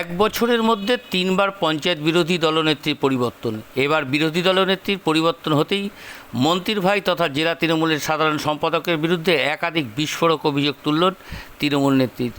এক বছরের মধ্যে তিনবার পঞ্চায়েত বিরোধী দলনেত্রীর পরিবর্তন। এবার বিরোধী দলনেত্রীর পরিবর্তন হতেই মন্ত্রীর ভাই তথা জেলা তৃণমূলের সাধারণ সম্পাদকের বিরুদ্ধে একাধিক বিস্ফোরক অভিযোগ তুলল তৃণমূল নেত্রীর।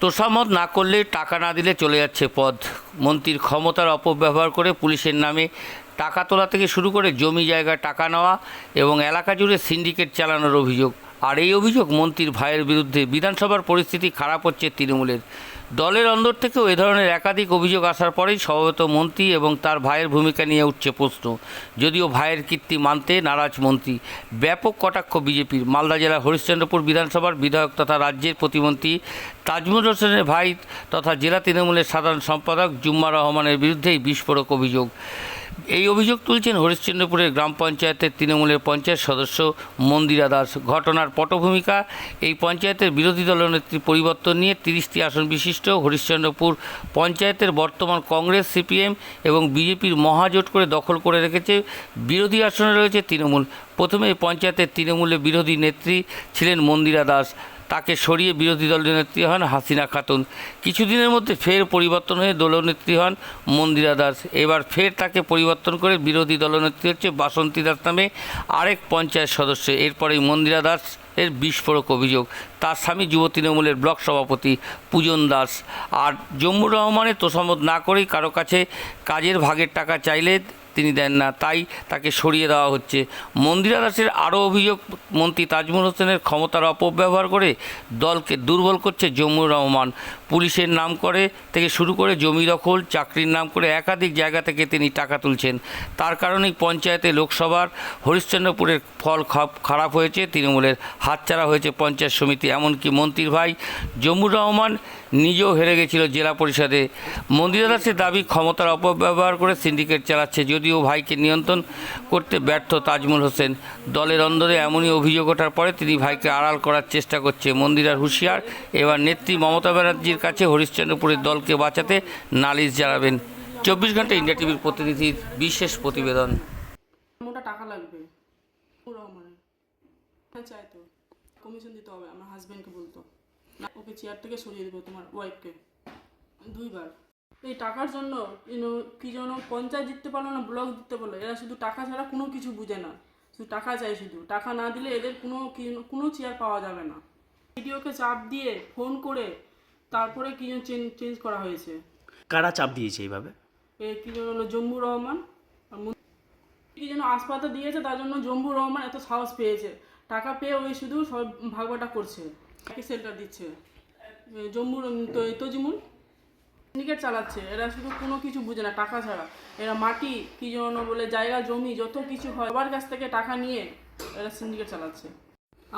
তোষামত না করলে টাকা না দিলে চলে যাচ্ছে পদ মন্ত্রীর ক্ষমতার অপব্যবহার করে পুলিশের নামে টাকা তোলা থেকে শুরু করে জমি জায়গায় টাকা নেওয়া এবং এলাকা জুড়ে সিন্ডিকেট চালানোর অভিযোগ। আর এই অভিযোগ মন্ত্রীর ভাইয়ের বিরুদ্ধে বিধানসভার পরিস্থিতি খারাপ হচ্ছে তৃণমূলের। দলের অন্দর থেকেও এ ধরনের একাধিক অভিযোগ আসার পরেই স্বভাবত মন্ত্রী এবং তার ভাইয়ের ভূমিকা নিয়ে উঠছে প্রশ্ন। যদিও ভাইয়ের কীর্তি মানতে নারাজ মন্ত্রী। ব্যাপক কটাক্ষ বিজেপির। মালদা জেলার হরিশ্চন্দ্রপুর বিধানসভার বিধায়ক তথা রাজ্যের প্রতিমন্ত্রী তাজমুল হোসেনের ভাই তথা জেলা তৃণমূলের সাধারণ সম্পাদক জুম্মা রহমানের বিরুদ্ধেই বিস্ফোরক অভিযোগ। এই অভিযোগ তুলছেন হরিশ্চন্দ্রপুরের গ্রাম পঞ্চায়েতের তৃণমূলের পঞ্চায়েত সদস্য মন্দিরা দাস। ঘটনার পটভূমিকা, এই পঞ্চায়েতের বিরোধী দলনেত্রী পরিবর্তন নিয়ে তিরিশটি আসন বিশিষ্ট হরিশ্চন্দ্রপুর পঞ্চায়েতের বর্তমান কংগ্রেস, সিপিএম এবং বিজেপির মহাজোট করে দখল করে রেখেছে বিরোধী আসনে রয়েছে তৃণমূল। প্রথমে পঞ্চায়েতের তৃণমূলের বিরোধী নেত্রী ছিলেন মন্দিরা দাস। তাকে সরিয়ে বিরোধী দলের নেত্রী হন হাসিনা খাতুন। কিছুদিনের মধ্যে ফের পরিবর্তন হয়ে দলনেত্রী হন মন্দিরা দাস। এবার ফের তাকে পরিবর্তন করে বিরোধী দলনেত্রী হচ্ছে বাসন্তী দাস নামে আরেক পঞ্চায়েত সদস্য। এরপরেই মন্দিরা দাস এর বিস্ফোরক অভিযোগ। তার স্বামী যুব তৃণমূলের ব্লক সভাপতি পূজন দাস। আর জম্মুর রহমানের তোষামত না করেই কারও কাছে কাজের ভাগের টাকা চাইলে তিনি দেন না, তাই তাকে সরিয়ে দেওয়া হচ্ছে। মন্দিরা দাসের আরও অভিযোগ, মন্ত্রী তাজমুল হোসেনের ক্ষমতার অপব্যবহার করে দলকে দুর্বল করছে জম্মুর রহমান। পুলিশের নাম করে থেকে শুরু করে জমি দখল, চাকরির নাম করে একাধিক জায়গা থেকে তিনি টাকা তুলছেন। তার কারণেই পঞ্চায়েতে লোকসভার হরিশ্চন্দ্রপুরের ফল খারাপ হয়েছে, তৃণমূলের হাতছাড়া হয়েছে পঞ্চায়েত সমিতি। এমনকি মন্ত্রীর ভাই জম্মুর রহমান নিজেও হেরে গেছিল জেলা পরিষদে। মন্দিরা দাসের দাবি, ক্ষমতার অপব্যবহার করে সিন্ডিকেট চালাচ্ছে যদিও ভাইকে নিয়ন্ত্রণ করতে ব্যর্থ তাজমুল হোসেন, দলের অন্দরে এমনই অভিযোগ ওঠার পরে তিনি ভাইকে আড়াল করার চেষ্টা করছে মন্দিরার হুঁশিয়ার। এবার নেত্রী মমতা ব্যানার্জির কাছে হরিশ্চন্দ্রপুরের দলকে বাঁচাতে নালিশ জানাবেন। চব্বিশ ঘণ্টা ইন্ডিয়া টিভির প্রতিনিধির বিশেষ প্রতিবেদন। দুইবার। এই টাকার জন্য কি যেন পঞ্চায়েত জিততে পারল না ব্লক জিততে পারল এরা শুধু টাকা ছাড়া কোনো কিছু বুঝে না। শুধু টাকা চাই শুধু। টাকা না দিলে এদের কোনো কোনো চেয়ার পাওয়া যাবে না। ভিডিওকে চাপ দিয়ে ফোন করে তারপরে কি যেন চেঞ্জ চেঞ্জ করা হয়েছে। কারা চাপ দিয়েছে এইভাবে? এ কি যেন হলো জম্মু রহমান কি যেন আসপাতা দিয়েছে তার জন্য জম্মু রহমান এত সাহস পেয়েছে। টাকা পেয়ে ওই শুধু সব ভাগবাটা করছে। সেন্টার দিচ্ছে। জম্মুর তো তজিমুল সিন্ডিকেট চালাচ্ছে। এরা শুধু কোনো কিছু বুঝে না, টাকা ছাড়া। এরা মাটি, কি যেন বলে, জায়গা, জমি, যত কিছু হয়, সবার কাছ থেকে টাকা নিয়ে এরা সিন্ডিকেট চালাচ্ছে।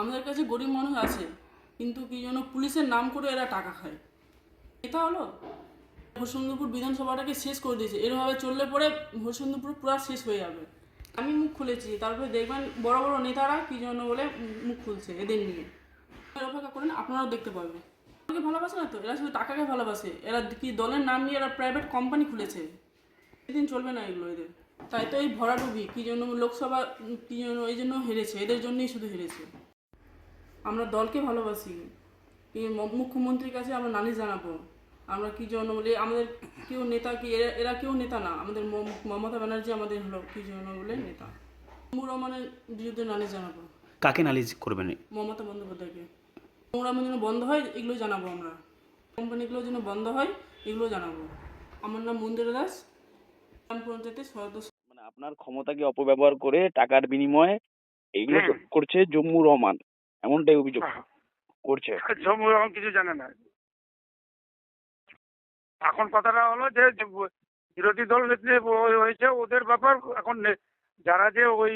আমাদের কাছে গরিব মানুষ আছে, কিন্তু কি যেন পুলিশের নাম করে এরা টাকা খায়। এটা হলো। হরসুন্দরপুর বিধানসভাটাকে শেষ করে দিয়েছে। এরভাবে চললে পরে হরসুন্দরপুর পুরো শেষ হয়ে যাবে। আমি মুখ খুলেছি, তারপরে দেখবেন বড় বড় নেতারা কি জন্য বলে মুখ খুলছে এদের নিয়ে। অপেক্ষা করেন, আপনারাও দেখতে পাবেন। ভালোবাসে না তো? এরা শুধু টাকাকে ভালোবাসে। এরা কি দলের নাম নিয়ে এরা প্রাইভেট কোম্পানি খুলেছে? এদিন চলবে না এগুলো এদের। তাই তো এই ভরাডুবি কি জন্য লোকসভা কি জন্য এই জন্য হেরেছে। এদের জন্যই শুধু হেরেছে। আমরা দলকে ভালোবাসি। মুখ্যমন্ত্রীর কাছে আমরা নালিশ জানাব। আমরা কি জন্য বলে আমাদের কেউ নেতা কি এরা এরা কেউ নেতা না। আমাদের মমতা ব্যানার্জি আমাদের হলো কি জন্য বলে নেতা। মুর রহমানের বিরুদ্ধে নালিশ জানাব। কাকে নালিশ করবেন? মমতা বন্দ্যোপাধ্যায়কে। নোংরামো যেন বন্ধ হয় এগুলো জানাব আমরা। কোম্পানিগুলো যেন বন্ধ হয় এগুলো জানাব। আমার নাম মন্দিরা দাস। গ্রাম পঞ্চায়েতের সদস্য। মানে আপনার ক্ষমতাকে অপব্যবহার করে টাকার বিনিময়ে এগুলো করছে জম্মু রহমান? এমনটাই অভিযোগ করছে। জম্মু রকম কিছু জানে না। এখন কথাটা হলো যে বিরোধী দল নেত্রী হয়েছে ওদের ব্যাপার এখন যারা যে ওই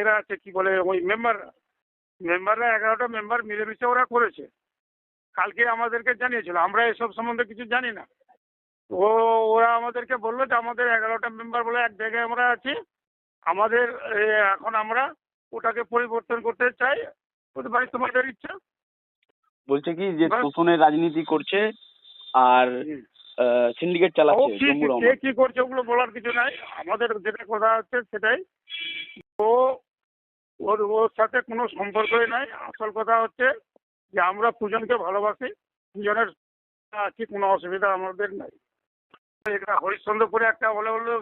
এরা আছে কি বলে ওই মেম্বার মেম্বাররা এগারোটা মেম্বার মিলেমিশে ওরা করেছে। কালকে আমাদেরকে জানিয়েছিল আমরা এসব সম্বন্ধে কিছু জানি না। ও ওরা আমাদেরকে বলল যে আমাদের এগারোটা মেম্বার বলে এক জায়গায় আমরা আছি। আমাদের এখন আমরা ওটাকে পরিবর্তন করতে চাই। ওদের ভাই তোমাদের ইচ্ছা? বলছে কি যে। শোষণের রাজনীতি করছে আর সিন্ডিকেট চালাচ্ছে কি করছে ওগুলো বলার কিছু নাই। আমাদের যেটা কথা হচ্ছে সেটাই। ওর ওর সাথে কোনো সম্পর্কই নাই। আসল কথা হচ্ছে যে আমরা পূজনকে ভালোবাসি পূজনের আছি কোনো অসুবিধা আমাদের নাই। এটা হরিশ্চন্দ্রপুরে একটা হলে হলো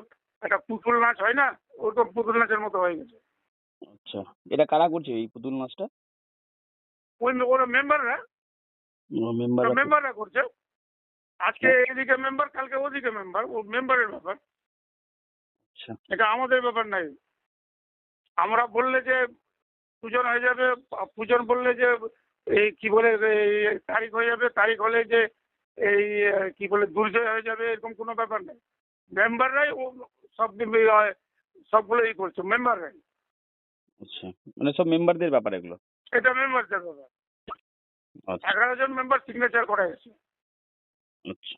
একটা পুতুল নাচ হয় না ওরকম পুতুল নাচের মতো হয়ে গেছে। আচ্ছা এটা কারা করছে এই পুতুল নাচটা? ওই ওরা মেম্বাররা। মেম্বার মেম্বাররা করছে। আজকে এদিকে মেম্বার কালকে ওদিকে মেম্বার ও মেম্বারের ব্যাপার। আচ্ছা। এটা আমাদের ব্যাপার নাই। আমরা বললে যে পূজন হয়ে যাবে পূজন বললে যে এই কি বলে তারিখ হয়ে যাবে তারিখ হলে যে এই কি বলে দুর্জয় হয়ে যাবে এরকম কোনো ব্যাপার নেই। মেম্বাররাই ও সব সবগুলো ই করছে মেম্বাররাই। আচ্ছা মানে সব মেম্বারদের ব্যাপার এগুলো? এটা মেম্বারদের ব্যাপার। আচ্ছা। এগারো জন মেম্বার সিগনেচার করা গেছে আচ্ছা।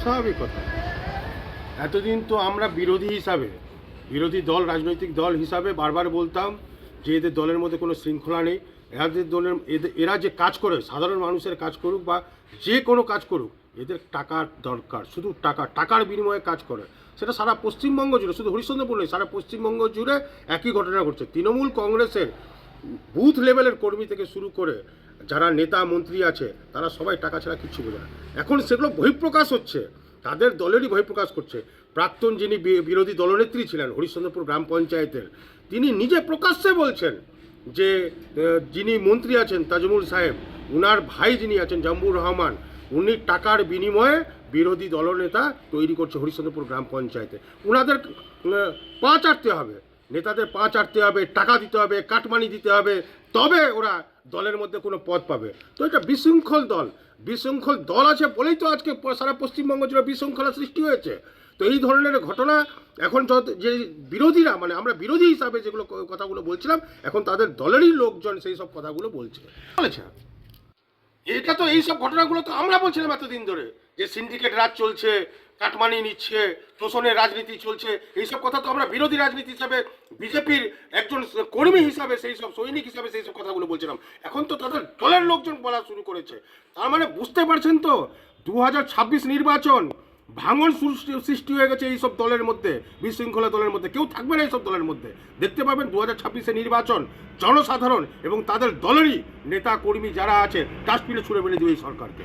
স্বাভাবিক কথা। এতদিন তো আমরা বিরোধী হিসাবে, বিরোধী দল, রাজনৈতিক দল হিসাবে বারবার বলতাম যে এদের দলের মধ্যে কোনো শৃঙ্খলা নেই। এদের দলের এরা যে কাজ করে, সাধারণ মানুষের কাজ করুক বা যে কোনো কাজ করুক, এদের টাকার দরকার, শুধু টাকা, টাকার বিনিময়ে কাজ করে। সেটা সারা পশ্চিমবঙ্গ জুড়ে, শুধু হরিশ্চন্দ্রপুর নয়, সারা পশ্চিমবঙ্গ জুড়ে একই ঘটনা ঘটছে। তৃণমূল কংগ্রেসের বুথ লেভেলের কর্মী থেকে শুরু করে যারা নেতা, মন্ত্রী আছে, তারা সবাই টাকা ছাড়া কিচ্ছু বোঝে না। এখন সেগুলো বহিঃপ্রকাশ হচ্ছে। তাদের দলেরই বহিঃপ্রকাশ করছে। প্রাক্তন যিনি বিরোধী দলনেত্রী ছিলেন, হরিশ্চন্দ্রপুর গ্রাম পঞ্চায়েতের, তিনি নিজে প্রকাশ্যে বলছেন যে যিনি মন্ত্রী আছেন তাজমুল সাহেব, উনার ভাই যিনি আছেন জাম্বুর রহমান, উনি টাকার বিনিময়ে বিরোধী দলনেতা তৈরি করছে হরিশ্চন্দ্রপুর গ্রাম পঞ্চায়েতে। উনাদের পা চাটতে হবে। নেতাদের পা চাটতে হবে, টাকা দিতে হবে, কাটমানি দিতে হবে, তবে ওরা দলের মধ্যে কোনো পদ পাবে। তো এটা বিশৃঙ্খল দল। বিশৃঙ্খল দল আছে বলেই তো আজকে সারা পশ্চিমবঙ্গ জুড়ে বিশৃঙ্খলা সৃষ্টি হয়েছে। তো এই ধরনের ঘটনা এখন যে বিরোধীরা মানে আমরা বিরোধী হিসাবে যেগুলো কথাগুলো বলছিলাম, এখন তাদের দলেরই লোকজন সেই সব কথাগুলো বলছে। বলেছে। এটা তো এইসব ঘটনাগুলো তো আমরা বলছিলাম এতদিন ধরে যে সিন্ডিকেট রাজ চলছে কাটমানি নিচ্ছে, শোষণের রাজনীতি চলছে, এইসব কথা তো আমরা বিরোধী রাজনীতি হিসাবে, বিজেপির একজন কর্মী হিসাবে সেই সব সৈনিক হিসাবে সেই সব কথাগুলো বলছিলাম। এখন তো তাদের দলের লোকজন বলা শুরু করেছে। তার মানে বুঝতে পারছেন তো দু হাজার ছাব্বিশ নির্বাচন, ভাঙন সৃষ্টি হয়ে গেছে এইসব দলের মধ্যে, বিশৃঙ্খলা দলের মধ্যে। কেউ থাকবে না এইসব দলের মধ্যে। দেখতে পাবেন দু হাজার ছাব্বিশে নির্বাচন, জনসাধারণ এবং তাদের দলেরই নেতা কর্মী যারা আছে, ডাস্টবিনে ছুড়ে ফেলে দেবে এই সরকারকে।